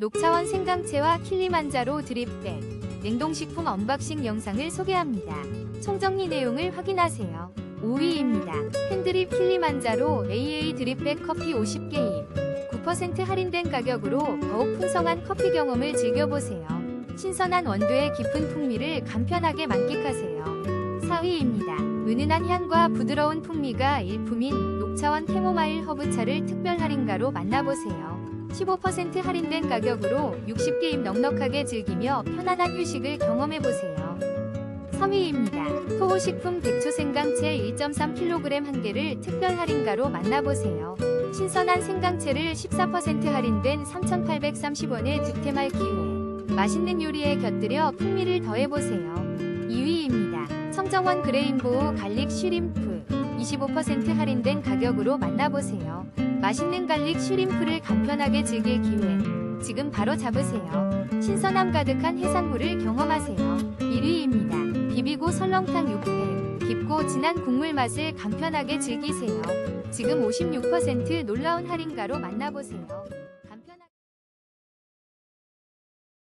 녹차원 생강채와 킬리만자로 드립백, 냉동식품 언박싱 영상을 소개합니다. 총정리 내용을 확인하세요. 5위입니다. 캔드립 킬리만자로 AA 드립백 커피 50개 입. 9% 할인된 가격으로 더욱 풍성한 커피 경험을 즐겨보세요. 신선한 원두의 깊은 풍미를 간편하게 만끽하세요. 4위입니다. 은은한 향과 부드러운 풍미가 일품인 녹차원 캐모마일 허브차를 특별 할인가로 만나보세요. 15% 할인된 가격으로 60개입 넉넉하게 즐기며 편안한 휴식을 경험해보세요. 3위입니다. 토호식품 백초생강채 1.3kg 한 개를 특별 할인가로 만나보세요. 신선한 생강채를 14% 할인된 3,830원에 득템할 기회. 맛있는 요리에 곁들여 풍미를 더해보세요. 2위입니다. 청정원 그레인보우 갈릭 슈림프 25% 할인된 가격으로 만나보세요. 맛있는 갈릭 슈림프를 간편하게 즐길 기회. 지금 바로 잡으세요. 신선함 가득한 해산물을 경험하세요. 1위입니다. 비비고 설렁탕 육회. 깊고 진한 국물 맛을 간편하게 즐기세요. 지금 56% 놀라운 할인가로 만나보세요.